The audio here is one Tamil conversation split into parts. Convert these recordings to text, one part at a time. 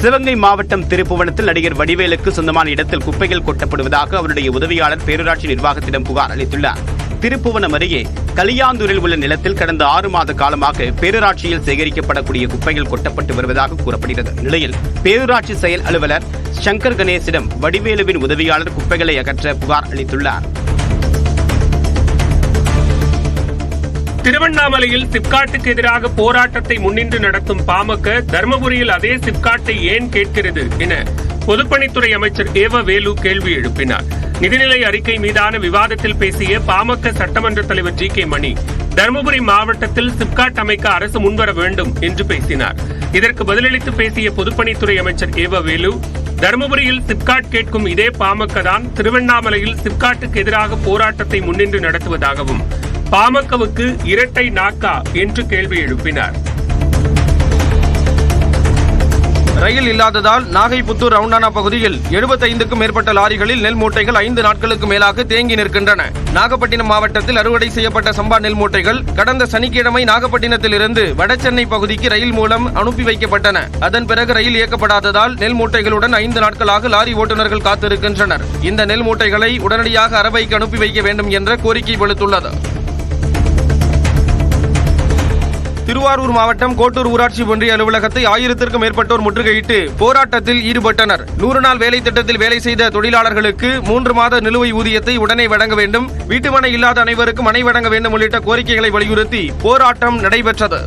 சிவகங்கை மாவட்டம் திருப்புவனத்தில் நடிகர் வடிவேலுக்கு சொந்தமான இடத்தில் குப்பைகள் கொட்டப்படுவதாக அவருடைய உதவியாளர் பேரூராட்சி நிர்வாகத்திடம் புகார் அளித்துள்ளார். திருப்புவனம் அருகே கலியாந்தூரில் உள்ள நிலத்தில் கடந்த ஆறு மாத காலமாக பேரூராட்சியில் சேகரிக்கப்படக்கூடிய குப்பைகள் கொட்டப்பட்டு வருவதாக கூறப்படுகிறது. நிலையில் பேரூராட்சி செயல் அலுவலர் சங்கர் கணேசிடம் வடிவேலுவின் உதவியாளர் குப்பைகளை அகற்ற புகார் அளித்துள்ளார். திருவண்ணாமலையில் சிப்காட்டுக்கு எதிராக போராட்டத்தை முன்னின்று நடத்தும் பாமக தர்மபுரியில் அதே சிப்காட்டை ஏன் கேட்கிறது என பொதுப்பணித்துறை அமைச்சர் ஏவ வேலு கேள்வி எழுப்பினார். நிதிநிலை அறிக்கை மீதான விவாதத்தில் பேசிய பாமக சட்டமன்ற தலைவர் ஜி கே மணி தருமபுரி மாவட்டத்தில் சிப்காட் அமைக்க அரசு முன்வர வேண்டும் என்று பேசினார். இதற்கு பதிலளித்து பேசிய பொதுப்பணித்துறை அமைச்சர் ஏவ வேலு தருமபுரியில் சிப்காட் கேட்கும் இதே பாமக தான் திருவண்ணாமலையில் சிப்காட்டுக்கு எதிராக போராட்டத்தை முன்னின்று நடத்துவதாகவும் பாமகவுக்கு இரட்டை நாக்கா என்று கேள்வி எழுப்பினார். ரயில் இல்லாததால் நாகைப்புத்தூர் ரவுண்டானா பகுதியில் எழுபத்தைந்துக்கும் மேற்பட்ட லாரிகளில் நெல் மூட்டைகள் ஐந்து நாட்களுக்கு மேலாக தேங்கி நிற்கின்றன. நாகப்பட்டினம் மாவட்டத்தில் அறுவடை செய்யப்பட்ட சம்பா நெல் மூட்டைகள் கடந்த சனிக்கிழமை நாகப்பட்டினத்தில் இருந்து வடசென்னை பகுதிக்கு ரயில் மூலம் அனுப்பி வைக்கப்பட்டன. அதன் பிறகு ரயில் இயக்கப்படாததால் நெல் மூட்டைகளுடன் ஐந்து நாட்களாக லாரி ஓட்டுநர்கள் காத்திருக்கின்றனர். இந்த நெல் மூட்டைகளை உடனடியாக அரவைக்கு அனுப்பி வைக்க வேண்டும் என்ற கோரிக்கை விடுத்துள்ளது. திருவாரூர் மாவட்டம் கோட்டூர் ஊராட்சி ஒன்றிய அலுவலகத்தை ஆயிரத்திற்கும் மேற்பட்டோர் முற்றுகையிட்டு போராட்டத்தில் ஈடுபட்டனர். நூறு நாள் வேலை திட்டத்தில் வேலை செய்த தொழிலாளர்களுக்கு மூன்று மாத நிலுவை ஊதியத்தை உடனே வழங்க வேண்டும். வீட்டுமனை இல்லாத அனைவருக்கும் மனை வழங்க வேண்டும் உள்ளிட்ட கோரிக்கைகளை வலியுறுத்தி போராட்டம் நடைபெற்றது.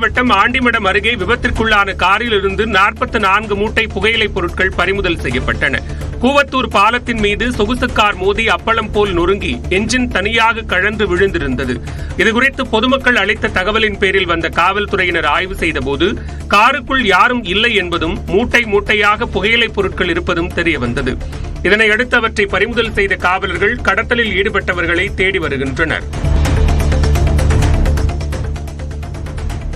மாவட்டம் ஆண்டிமடம் அருகே விபத்திற்குள்ளான காரில் இருந்து நாற்பத்தி நான்கு மூட்டை புகையிலைப் பொருட்கள் பறிமுதல் செய்யப்பட்டன. கூவத்தூர் பாலத்தின் மீது சொகுசு கார் மோதி அப்பளம் போல் நொறுங்கி என்ஜின் தனியாக கழன்று விழுந்திருந்தது. இதுகுறித்து பொதுமக்கள் அளித்த தகவலின் பேரில் வந்த காவல்துறையினர் ஆய்வு செய்தபோது காருக்குள் யாரும் இல்லை என்பதும் மூட்டை மூட்டையாக புகையிலைப் பொருட்கள் இருப்பதும் தெரியவந்தது இதனையடுத்து அவற்றை பறிமுதல் செய்த காவலர்கள் கடத்தலில் ஈடுபட்டவர்களை தேடி வருகின்றனர்.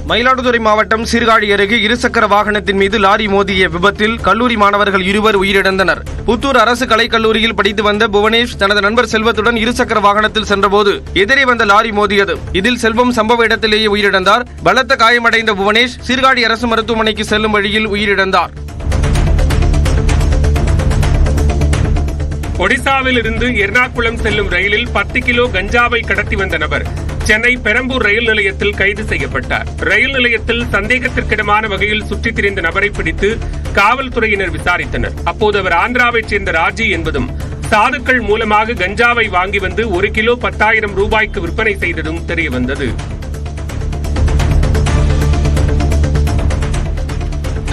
மயிலாடுதுறை மாவட்டம் சீர்காழி அருகே இருசக்கர வாகனத்தின் மீது லாரி மோதிய விபத்தில் கல்லூரி மாணவர்கள் இருவர் உயிரிழந்தனர். புத்தூர் அரசு கலைக்கல்லூரியில் படித்து வந்த புவனேஷ் தனது நண்பர் செல்வத்துடன் இருசக்கர வாகனத்தில் சென்றபோது எதிரே வந்த லாரி மோதியது. இதில் செல்வம் சம்பவ இடத்திலேயே உயிரிழந்தார். பலத்த காயமடைந்த புவனேஷ் சீர்காழி அரசு மருத்துவமனைக்கு செல்லும் வழியில் உயிரிழந்தார். ஒடிசாவில் இருந்து எர்ணாகுளம் செல்லும் ரயிலில் பத்து கிலோ கஞ்சாவை கடத்தி வந்த நபர் சென்னை பெரம்பூர் ரயில் நிலையத்தில் கைது செய்யப்பட்டார். ரயில் நிலையத்தில் சந்தேகத்திற்கிடமான வகையில் சுற்றித் திரிந்த நபரை பிடித்து காவல்துறையினர் விசாரித்தனர். அப்போது அவர் ஆந்திராவைச் சேர்ந்த ராஜி என்பதும் சாதுக்கள் மூலமாக கஞ்சாவை வாங்கி வந்து ஒரு கிலோ பத்தாயிரம் ரூபாய்க்கு விற்பனை செய்ததும் தெரியவந்தது.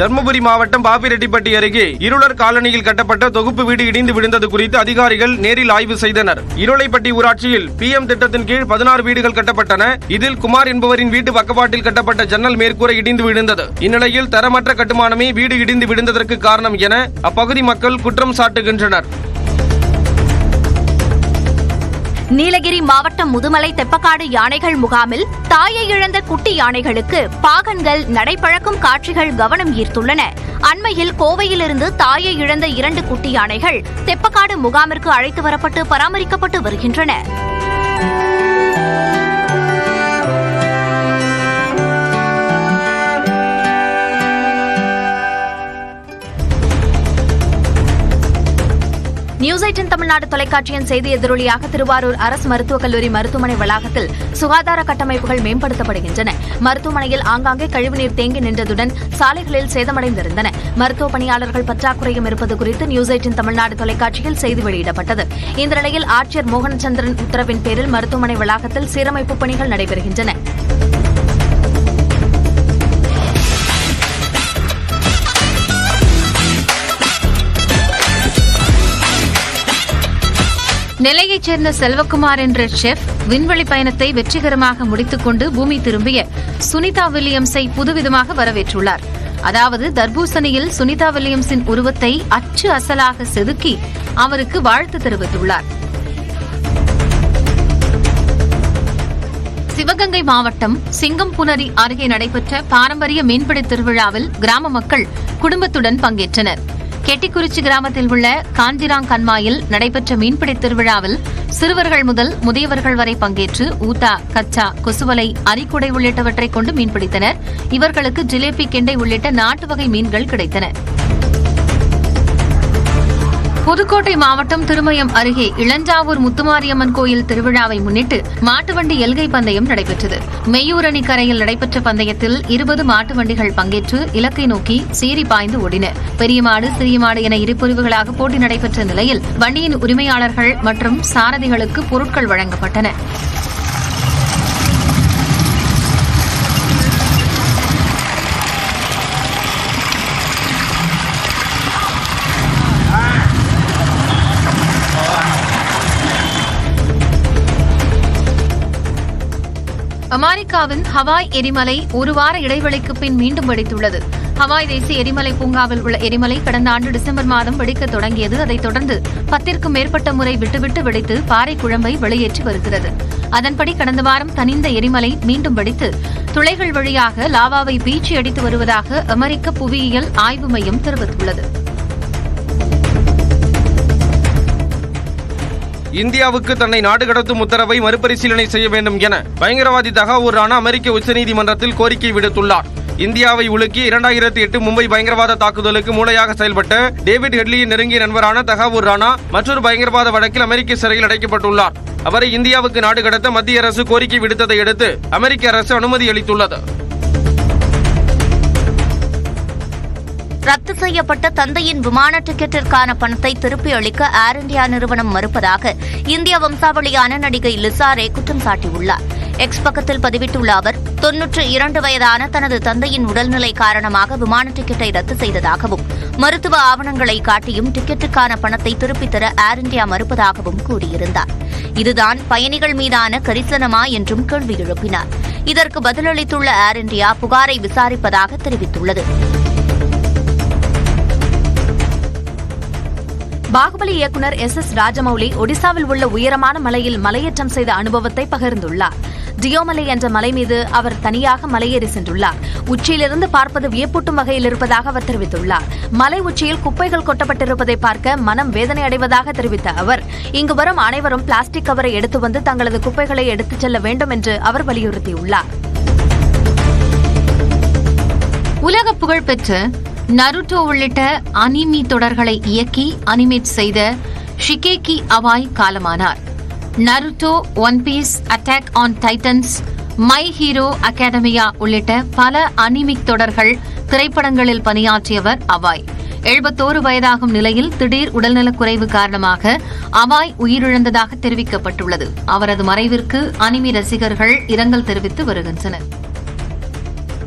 தர்மபுரி மாவட்டம் பாப்பிரெட்டிப்பட்டி அருகே இருளர் காலனியில் கட்டப்பட்ட தொகுப்பு வீடு இடிந்து விழுந்தது குறித்து அதிகாரிகள் நேரில் ஆய்வு செய்தனர். இருளைப்பட்டி ஊராட்சியில் பிஎம் திட்டத்தின் கீழ் பதினாறு வீடுகள் கட்டப்பட்டன. இதில் குமார் என்பவரின் வீட்டு பக்கவாட்டில் கட்டப்பட்ட ஜன்னல் மேற்கூரை இடிந்து விழுந்தது. இந்நிலையில் தரமற்ற கட்டுமானமே வீடு இடிந்து விழுந்ததற்கு காரணம் என அப்பகுதி மக்கள் குற்றம் சாட்டுகின்றனர். நீலகிரி மாவட்டம் முதுமலை தெப்பக்காடு யானைகள் முகாமில் தாயை இழந்த குட்டி யானைகளுக்கு பாகன்கள் நடைபழக்கும் காட்சிகள் கவனம் ஈர்த்துள்ளன. அண்மையில் கோவையிலிருந்து தாயை இழந்த இரண்டு குட்டி யானைகள் தெப்பக்காடு முகாமிற்கு அழைத்து வரப்பட்டு பராமரிக்கப்பட்டு வருகின்றன. நியூஸ் எயிட்டின் தமிழ்நாடு தொலைக்காட்சியின் செய்தி எதிரொலியாக திருவாரூர் அரசு மருத்துவக் கல்லூரி மருத்துவமனை வளாகத்தில் சுகாதார கட்டமைப்புகள் மேம்படுத்தப்படுகின்றன. மருத்துவமனையில் ஆங்காங்கே கழிவுநீர் தேங்கி நின்றதுடன் சாலைகளில் சேதமடைந்திருந்தன. மருத்துவ பணியாளர்கள் பற்றாக்குறையும் இருப்பது குறித்து நியூஸ் எயிட்டின் தமிழ்நாடு தொலைக்காட்சியில் செய்தி வெளியிடப்பட்டது. இந்த நிலையில் ஆட்சியர் மோகனச்சந்திரன் உத்தரவின் பேரில் மருத்துவமனை வளாகத்தில் சீரமைப்பு பணிகள் நடைபெறுகின்றன. நெல்லையைச் சேர்ந்த செல்வகுமார் என்ற செஃப் விண்வெளி பயணத்தை வெற்றிகரமாக முடித்துக்கொண்டு பூமி திரும்பிய சுனிதா வில்லியம்ஸை புதுவிதமாக வரவேற்றுள்ளார். அதாவது தர்பூசணியில் சுனிதா வில்லியம்ஸின் உருவத்தை அச்சு அசலாக செதுக்கி அவருக்கு வாழ்த்து தெரிவித்துள்ளார். சிவகங்கை மாவட்டம் சிங்கம்புணரி அருகே நடைபெற்ற பாரம்பரிய மீன்பிடி திருவிழாவில் கிராம மக்கள் குடும்பத்துடன் பங்கேற்றனர். கெட்டிக்குறிச்சி கிராமத்தில் உள்ள காஞ்சிராங் கண்மாயில் நடைபெற்ற மீன்பிடி திருவிழாவில் சிறுவர்கள் முதல் முதியவர்கள் வரை பங்கேற்று ஊத்தா கச்சா கொசுவலை அரிக்குடை உள்ளிட்டவற்றை கொண்டு மீன்பிடித்தனர். இவர்களுக்கு ஜிலேபி கெண்டை உள்ளிட்ட நாட்டு வகை மீன்கள் கிடைத்தன. புதுக்கோட்டை மாவட்டம் திருமயம் அருகே இளஞ்சாவூர் முத்துமாரியம்மன் கோயில் திருவிழாவை முன்னிட்டு மாட்டு வண்டி எல்கை பந்தயம் நடைபெற்றது. மெய்யூரணி கரையில் நடைபெற்ற பந்தயத்தில் இருபது மாட்டு வண்டிகள் பங்கேற்று இலக்கை நோக்கி சீறி பாய்ந்து ஓடின. பெரிய மாடு சிறிய மாடு என இரு பிரிவுகளாக போட்டி நடைபெற்ற நிலையில் வண்டியின் உரிமையாளர்கள் மற்றும் சாரதிகளுக்கு பொருட்கள் வழங்கப்பட்டன. அமெரிக்காவின் ஹவாய் எரிமலை ஒரு வார இடைவெளிக்கு பின் மீண்டும் வெடித்துள்ளது. ஹவாய் தேசிய எரிமலை பூங்காவில் உள்ள எரிமலை கடந்த ஆண்டு டிசம்பர் மாதம் வெடிக்க தொடங்கியது. அதைத் தொடர்ந்து பத்திற்கும் மேற்பட்ட முறை விட்டுவிட்டு வெடித்து பாறை குழம்பை வெளியேற்றி வருகிறது. அதன்படி கடந்த வாரம் தனிந்த எரிமலை மீண்டும் வெடித்து துளைகள் வழியாக லாவாவை பீச்சி அடித்து வருவதாக அமெரிக்க புவியியல் ஆய்வு மையம் தெரிவித்துள்ளது. இந்தியாவுக்கு தன்னை நாடு கடத்தும் உத்தரவை மறுபரிசீலனை செய்ய வேண்டும் என பயங்கரவாதி தகாவூர் ராணா அமெரிக்க உச்சநீதிமன்றத்தில் கோரிக்கை விடுத்துள்ளார். இந்தியாவை உலுக்கி இரண்டாயிரத்தி எட்டு மும்பை பயங்கரவாத தாக்குதலுக்கு மூளையாக செயல்பட்ட டேவிட் ஹெட்லியின் நெருங்கிய நண்பரான தகாவூர் ராணா மற்றொரு பயங்கரவாத வழக்கில் அமெரிக்க சிறையில் அடைக்கப்பட்டுள்ளார். அவரை இந்தியாவுக்கு நாடு கடத்த மத்திய அரசு கோரிக்கை விடுத்ததை அடுத்து அமெரிக்க அரசு அனுமதி அளித்துள்ளது. ரத்து செய்யப்பட்ட தந்தையின் விமான டிக்கெட்டிற்கான பணத்தை திருப்பி அளிக்க ஏர் இந்தியா நிறுவனம் மறுப்பதாக இந்திய வம்சாவளியான நடிகை லிசாரே குற்றம் சாட்டியுள்ளார். எக்ஸ் பக்கத்தில் பதிவிட்டுள்ள அவர் தொன்னூற்று இரண்டு வயதான தனது தந்தையின் உடல்நிலை காரணமாக விமான டிக்கெட்டை ரத்து செய்ததாகவும் மருத்துவ ஆவணங்களை காட்டியும் டிக்கெட்டுக்கான பணத்தை திருப்பித் தர ஏர் இந்தியா மறுப்பதாகவும் கூறியிருந்தார். இதுதான் பயணிகள் மீதான கரிசனமா என்றும் கேள்வி எழுப்பினார். இதற்கு பதிலளித்துள்ள ஏர் இந்தியா புகாரை விசாரிப்பதாக தெரிவித்துள்ளது. பாகுபலி இயக்குனர் எஸ் எஸ் ராஜமௌலி ஒடிசாவில் உள்ள உயரமான மலையில் மலையேற்றம் செய்த அனுபவத்தை பகிர்ந்துள்ளார். டியோமலை என்ற மலை மீது அவர் தனியாக மலையேறி சென்றுள்ளார். உச்சியிலிருந்து பார்ப்பது வியப்பூட்டும் வகையில் இருப்பதாக அவர் தெரிவித்துள்ளார். மலை உச்சியில் குப்பைகள் கொட்டப்பட்டிருப்பதை பார்க்க மனம் வேதனை அடைவதாக தெரிவித்த அவர் இங்கு வரும் அனைவரும் பிளாஸ்டிக் கவரை எடுத்து வந்து தங்களது குப்பைகளை எடுத்துச் செல்ல வேண்டும் என்று அவர் வலியுறுத்தியுள்ளார். உலக புகழ்பெற்ற நருட்டோ உள்ளிட்ட அனிமி தொடர்களை இயக்கி அனிமேட் செய்த ஷிகேகி அவாய் காலமானார். Naruto One Piece Attack on Titans My Hero Academia உள்ளிட்ட பல அனிமிக் தொடர்கள் திரைப்படங்களில் பணியாற்றியவர் அவாய். எழுபத்தோரு வயதாகும் நிலையில் திடீர் உடல்நலக்குறைவு காரணமாக அவாய் உயிரிழந்ததாக தெரிவிக்கப்பட்டுள்ளது. அவரது மறைவிற்கு அனிமி ரசிகர்கள் இரங்கல் தெரிவித்து வருகின்றனர்.